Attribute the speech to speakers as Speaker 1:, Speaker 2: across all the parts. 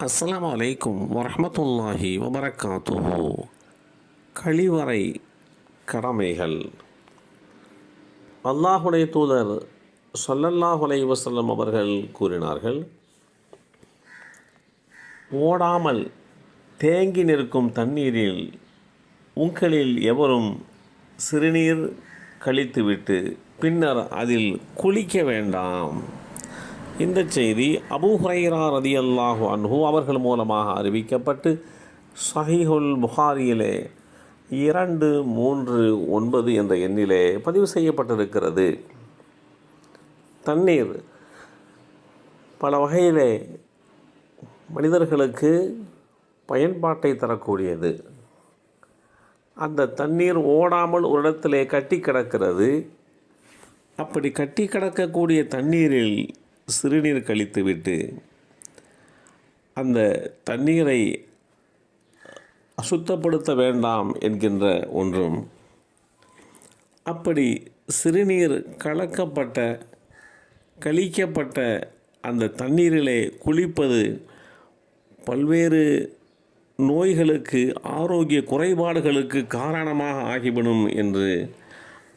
Speaker 1: அஸ்லாம் அலைக்கும் வரமத்துல்லாஹி வபரகாத்துஹு. கழிவறை கடமைகள். அல்லாஹுடைய தூதர் சொல்லல்லாஹ் அலை வசல்லம் அவர்கள் கூறினார்கள் ஓடாமல் தேங்கி நிற்கும் தண்ணீரில் உங்களில் எவரும் சிறுநீர் கழித்துவிட்டு பின்னர் அதில் குளிக்க வேண்டாம். இந்த செய்தி அபு ஹுரைரா ரதியல்லாஹு அன்ஹு அவர்கள் மூலமாக அறிவிக்கப்பட்டு சஹிஹுல் புகாரியிலே இரண்டு மூன்று ஒன்பது என்ற எண்ணிலே பதிவு செய்யப்பட்டிருக்கிறது. தண்ணீர் பல வகையிலே மனிதர்களுக்கு பயன்பாட்டை தரக்கூடியது. அந்த தண்ணீர் ஓடாமல் ஒரு இடத்திலே கட்டி கிடக்கிறது. அப்படி கட்டி கிடக்கக்கூடிய தண்ணீரில் சிறுநீர் கழித்துவிட்டு அந்த தண்ணீரை அசுத்தப்படுத்த வேண்டாம் என்கின்ற ஒன்றும். அப்படி சிறுநீர் கலக்கப்பட்ட கழிக்கப்பட்ட அந்த தண்ணீரிலே குளிப்பது பல்வேறு நோய்களுக்கு ஆரோக்கிய குறைபாடுகளுக்கு காரணமாக ஆகிவிடும் என்று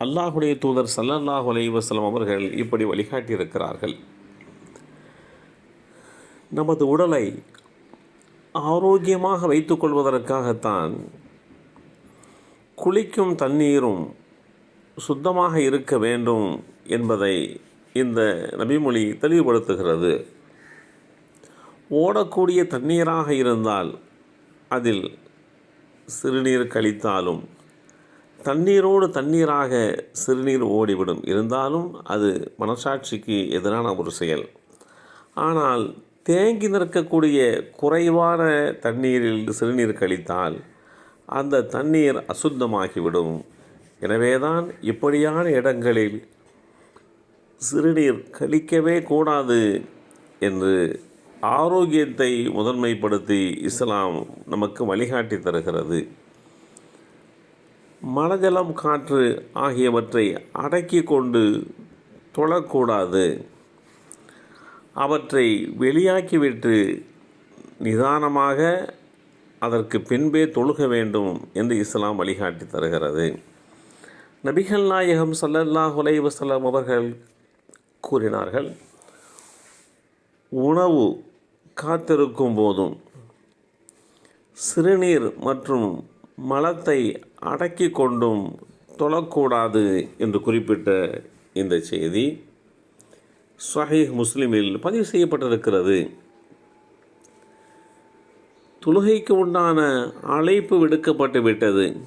Speaker 1: அல்லாஹுடைய தூதர் சல்லல்லாஹு அலைஹி அவர்கள் இப்படி வழிகாட்டியிருக்கிறார்கள். நமது உடலை ஆரோக்கியமாக வைத்துக்கொள்வதற்காகத்தான் குளிக்கும் தண்ணீரும் சுத்தமாக இருக்க வேண்டும் என்பதை இந்த நபிமொழி தெளிவுபடுத்துகிறது. ஓடக்கூடிய தண்ணீராக இருந்தால் அதில் சிறுநீர் கழித்தாலும் தண்ணீரோடு தண்ணீராக சிறுநீர் ஓடிவிடும். இருந்தாலும் அது மனசாட்சிக்கு எதிரான ஒரு செயல். ஆனால் தேங்கி நிற்கக்கூடிய குறைவான தண்ணீரில் சிறுநீர் கழித்தால் அந்த தண்ணீர் அசுத்தமாகிவிடும். எனவேதான் இப்படியான இடங்களில் சிறுநீர் கழிக்கவே கூடாது என்று ஆரோக்கியத்தை முதன்மைப்படுத்தி இஸ்லாம் நமக்கு வழிகாட்டி தருகிறது. மலஜலம் காற்று ஆகியவற்றை அடக்கி கொண்டு தொழக்கூடாது. அவற்றை வெளியாக்கிவிட்டு நிதானமாக அதற்கு பின்பே தொழுக வேண்டும் என்று இஸ்லாம் வழிகாட்டி தருகிறது. நபிகள் நாயகம் சல்லல்லாஹ் வசல்லம் அவர்கள் கூறினார்கள் உணவு காத்திருக்கும் போதும் சிறுநீர் மற்றும் மலத்தை அடக்கி கொண்டும் தொழக்கூடாது என்று குறிப்பிட்ட இந்த செய்தி. சஹீஹ் முஸ்லிமில் பதிவு செய்யப்பட்டிருக்கிறது. தொழுகைக்கு உண்டான அழைப்பு விடுக்கப்பட்டு விட்டது.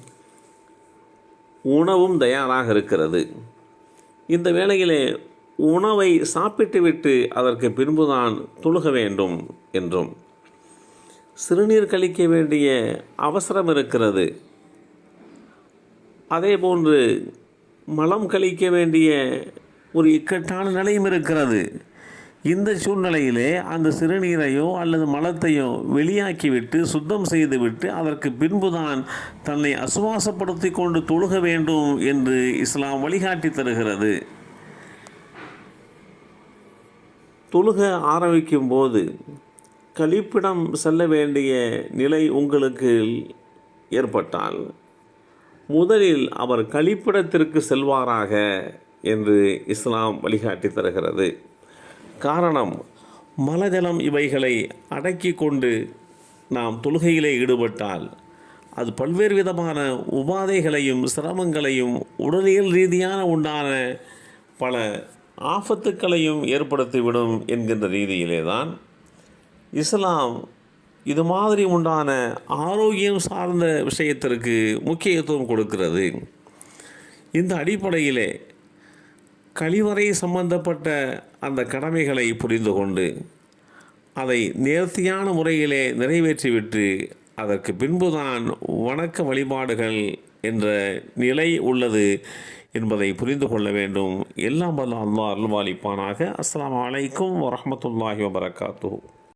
Speaker 1: உணவும் தயாராக இருக்கிறது. இந்த வேளையிலே உணவை சாப்பிட்டுவிட்டு அதற்கு பின்புதான் தொழுக வேண்டும் என்றும். சிறுநீர் கழிக்க வேண்டிய அவசரம் இருக்கிறது. அதே போன்று மலம் கழிக்க வேண்டிய ஒரு இக்கட்டான நிலையும் இருக்கிறது. இந்த சூழ்நிலையிலே அந்த சிறுநீரையோ அல்லது மலத்தையோ வெளியாக்கிவிட்டு சுத்தம் செய்துவிட்டு அதற்கு பின்புதான் தன்னை அசுவாசப்படுத்தி கொண்டு தொழுக வேண்டும் என்று இஸ்லாம் வழிகாட்டி தருகிறது. தொழுக ஆரம்பிக்கும் போது கழிப்பிடம் செல்ல வேண்டிய நிலை உங்களுக்கு ஏற்பட்டால் முதலில் அவர் கழிப்பிடத்திற்கு செல்வாராக. என்று இஸ்லாம் வழிகாட்டி தருகிறது. காரணம் மலஜலம் இவைகளை அடக்கி கொண்டு நாம் தொழுகையிலே ஈடுபட்டால் அது பல்வேறு விதமான உபாதைகளையும் சிரமங்களையும் உடலியல் ரீதியான உண்டான பல ஆபத்துக்களையும் ஏற்படுத்திவிடும் என்கின்ற ரீதியிலே தான் இஸ்லாம் இது மாதிரி உண்டான ஆரோக்கியம் சார்ந்த விஷயத்திற்கு முக்கியத்துவம் கொடுக்கிறது. இந்த அடிப்படையிலே கழிவறை சம்பந்தப்பட்ட அந்த கடமைகளை புரிந்து கொண்டு அதை நேர்த்தியான முறையிலே நிறைவேற்றிவிட்டு அதற்கு பின்புதான் வணக்க வழிபாடுகள் என்ற நிலை உள்ளது என்பதை புரிந்து கொள்ள வேண்டும். எல்லாம் வல்ல அல்லா அருள்வாளிப்பானாக. அஸ்லாம் அலைக்கும் வரமத்துல்லாஹி வபரகாத்து